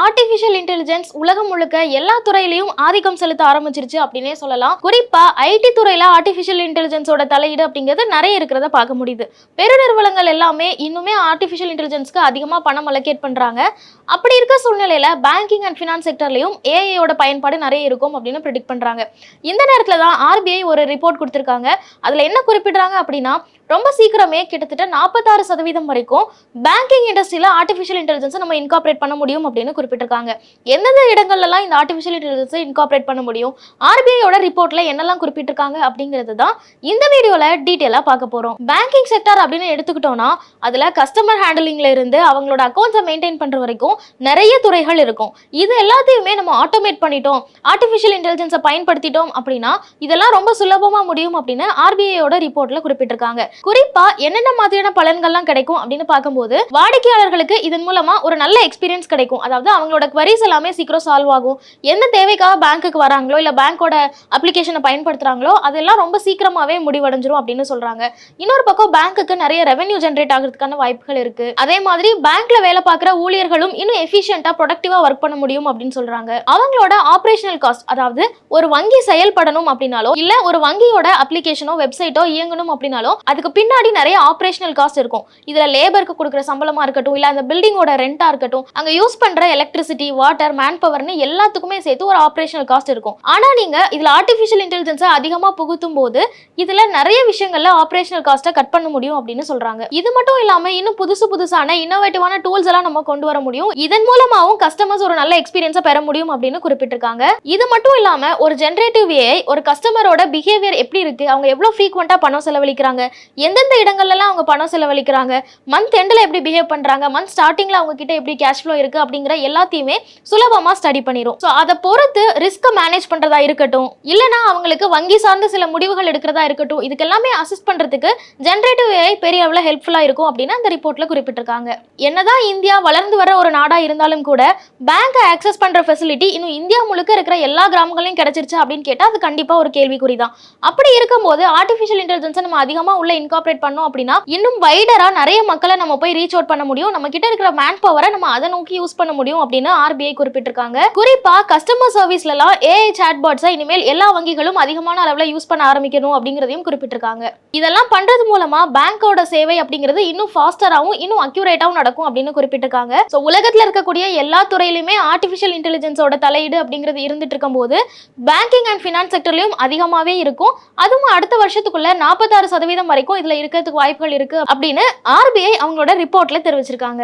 Artificial intelligence உலகம் முழுக்க எல்லா துறையிலையும் ஆதிக்கம் செலுத்த ஆரம்பிச்சிருச்சு அப்படின்னே சொல்லலாம். குறிப்பா ஐடி துறையில ஆர்டிஃபிஷியல் இன்டெலிஜென்ஸோட தலையீடு அப்படிங்கிறது நிறைய இருக்கிறத பார்க்க முடியுது. பெருநிறுவனங்கள் எல்லாமே இன்னுமே ஆர்டிஃபிஷியல் இன்டெலிஜென்ஸ்க்கு அதிகமா பணம் அலோகேட் பண்றாங்க. அப்படி இருக்க சூழ்நிலையில பேங்கிங் அண்ட் ஃபினான்ஸ் செக்டர்லயும் ஏஐயோட பயன்பாடு நிறைய இருக்கும் அப்படின்னு ப்ரிடிக்ட் பண்றாங்க. இந்த நேரத்துல தான் ஆர்பிஐ ஒரு ரிப்போர்ட் கொடுத்திருக்காங்க. அதுல என்ன குறிப்பிடுறாங்க அப்படின்னா ரொம்ப சீக்கிரமே கிட்டத்தட்ட நாற்பத்தாறு சதவீதம் வரைக்கும் பேங்கிங் இண்டஸ்ட்ரியில ஆர்டிஃபிஷியல் இன்டெலிஜென்ஸை நம்ம இன்கார்பரேட் பண்ண முடியும் அப்படின்னு குறிப்பிட்டிருக்காங்க. எந்தெந்த இடங்கள்லாம் இந்த ஆர்டிஃபிஷியல் இன்டெலிஜென்ஸை இன்கார்பரேட் பண்ண முடியும்? ஆர்பிஐயோட ரிப்போர்ட்ல என்னெல்லாம் குறிப்பிட்டிருக்காங்க அப்படிங்கிறது தான் இந்த வீடியோல டீட்டெயிலாக பார்க்க போறோம். பேங்கிங் செக்டர் அப்படின்னு எடுத்துக்கிட்டோம்னா அதுல கஸ்டமர் ஹேண்டலிங்ல இருந்து அவங்களோட அக்கௌண்ட்ஸை மெயின்டைன் பண்ற வரைக்கும் நிறைய துறைகள் இருக்கும். இது எல்லாத்தையுமே நம்ம ஆட்டோமேட் பண்ணிட்டோம். ஆர்டிஃபிஷியல் இன்டெலிஜென்ஸை பயன்படுத்திட்டோம் அப்படின்னா இதெல்லாம் ரொம்ப சுலபமா முடியும் அப்படின்னு ஆர்பிஐயோட ரிப்போர்ட்ல குறிப்பிட்டிருக்காங்க. குறிப்பா என்னென்ன மாதிரியான பலன்கள்லாம் கிடைக்கும் அப்படின்னு பார்க்கும்போது வாடிக்கையாளர்களுக்கு இதன் மூலமா ஒரு நல்ல எக்ஸ்பீரியன்ஸ் கிடைக்கும். அதாவது அவங்களோட குவரிஸ் எல்லாமே சீக்கிரம் சால்வ் ஆகும். எந்த தேவைக்காக பேங்க்குக்கு வராங்களோ இல்ல பேங்க்கோட அப்ளிகேஷனை பயன்படுத்துறாங்களோ அதெல்லாம் ரொம்ப சீக்கிரமாவே முடிவடைஞ்சிரும் அப்படின்னு சொல்றாங்க. இன்னொரு பக்கம் பேங்க்குக்கு நிறைய ரெவன்யூ ஜென்ரேட் ஆகிறதுக்கான வாய்ப்புகள் இருக்கு. அதே மாதிரி பேங்க்ல வேலை பார்க்குற ஊழியர்களும் இன்னும் எஃபிஷியண்டா ப்ரொடக்டிவாக ஒர்க் பண்ண முடியும் அப்படின்னு சொல்றாங்க. அவங்களோட ஆப்ரேஷனல் காஸ்ட் அதாவது ஒரு வங்கி செயல்படணும் அப்படின்னாலோ இல்லை ஒரு வங்கியோட அப்ளிகேஷனோ வெப்சைட்டோ இயங்கணும் அப்படின்னாலோ அதுக்கு பின்னாடி நிறைய ஆப்ரேஷனல் காஸ்ட் இருக்கும். இதுல லேபருக்கு கொடுக்குற சம்பளமா இருக்கட்டும் இல்லை அந்த பில்டிங்கோட ரெண்டா இருக்கட்டும் அங்க யூஸ் பண்ற எலக்ட்ரிசிட்டி வாட்டர் மேன் பவர்னு எல்லாத்துக்குமே சேர்த்து ஒரு ஆப்ரேஷனல் காஸ்ட் இருக்கும். ஆனால் நீங்கள் இதில் ஆர்டிஃபிஷியல் இன்டெலிஜென்ஸை அதிகமாக புகுத்தும் போது இதில் நிறைய விஷயங்களில் ஆப்ரேஷனல் காஸ்ட்டை கட் பண்ண முடியும் அப்படின்னு சொல்கிறாங்க இது மட்டும் இல்லாமல் இன்னும் புதுசு புதுசான இன்னோவேட்டிவான டூல்ஸ் எல்லாம் நம்ம கொண்டு வர முடியும். இதன் மூலமாகவும் கஸ்டமர்ஸ் ஒரு நல்ல எக்ஸ்பீரியன்ஸை பெற முடியும் அப்படின்னு குறிப்பிட்டிருக்காங்க. இது மட்டும் இல்லாமல் ஒரு ஜென்ரேட்டிவ் ஏஐ ஒரு கஸ்டமரோட பிஹேவியர் எப்படி இருக்குது அவங்க எவ்வளோ ஃப்ரீக்வெண்ட்டாக பணம் செலவழிக்கிறாங்க? எந்தெந்த இடங்கள்லாம் அவங்க பணம் செலவழிக்கிறாங்க? மந்த் எண்டில் எப்படி பிஹேவ் பண்றாங்க? மந்த் ஸ்டார்டிங்ல அவங்க கிட்ட எப்படி கேஷ் ஃப்ளோ இருக்கு? அப்படிங்கிற எல்லாத்தையுமே சுலபமா ஸ்டடி பண்ணிரும். ஸோ அதை பொறுத்து ரிஸ்க்கை மேனேஜ் பண்றதா இருக்கட்டும் இல்லைனா அவங்களுக்கு வங்கி சார்ந்த சில முடிவுகள் எடுக்கிறதா இருக்கட்டும் இதுக்கு எல்லாமே அசிஸ்ட் பண்றதுக்கு ஜென்ரேட்டிவ் ஏஐ பெரிய அளவில் ஹெல்ப்ஃபுல்லா இருக்கும் அப்படின்னு அந்த ரிப்போர்ட்ல குறிப்பிட்டிருக்காங்க. என்னதான் இந்தியா வளர்ந்து வர ஒரு நாடா இருந்தாலும் கூட பேங்க்கை ஆக்சஸ் பண்ற ஃபெசிலிட்டி இன்னும் இந்தியா முழுக்க இருக்கிற எல்லா கிராமங்களையும் கிடைச்சிருச்சு அப்படின்னு கேட்டா அது கண்டிப்பா ஒரு கேள்விக்குறி தான் அப்படி இருக்கும்போது ஆர்டிஃபிஷியல் இன்டெலிஜென்ஸை நம்ம அதிகமா உள்ள இன்கார்பரேட் பண்ணோம் அப்படின்னா இன்னும் வைடரா நிறைய மக்களை நம்ம போய் ரீச் அவுட் பண்ண முடியும். நம்ம கிட்ட இருக்கிற மேன் பவரை நம்ம அதை நோக்கி யூஸ் பண்ண முடியும். அப்படின்னு ஆர்பிஐ குறிப்பிட்டிருக்காங்க. குறிப்பா கஸ்டமர் சர்வீஸ்ல எல்லாம் ஏஐ சாட்பாட்ஸை இனிமேல் எல்லா வங்கிகளும் அதிகமான அளவில் யூஸ் பண்ண ஆரம்பிக்கணும் அப்படிங்கிறதையும் குறிப்பிட்டிருக்காங்க. இதெல்லாம் பண்றது மூலமா பேங்கோட சேவை அப்படிங்கிறது இன்னும் ஃபாஸ்டராகவும் இன்னும் அக்யூரேட்டாகவும் நடக்கும் அப்படின்னு குறிப்பிட்டிருக்காங்க. ஸோ உலகத்தில் இருக்கக்கூடிய எல்லா துறையிலுமே ஆர்டிஃபிஷியல் இன்டெலிஜென்ஸோட தலையீடு அப்படிங்கிறது இருந்துட்டு இருக்கும்போது பேங்கிங் அண்ட் ஃபினான்ஸ் செக்டர்லையும் அதிகமாகவே இருக்கும். அதுவும் அடுத்த வருஷத்துக்குள்ள நாற்பத்தாறு சதவீதம் வரைக்கும் இதில் இருக்கிறதுக்கு வாய்ப்புகள் இருக்கு அப்படின்னு ஆர்பிஐ அவங்களோட ரிப்போர்ட்ல தெரிவிச்சிருக்காங்க.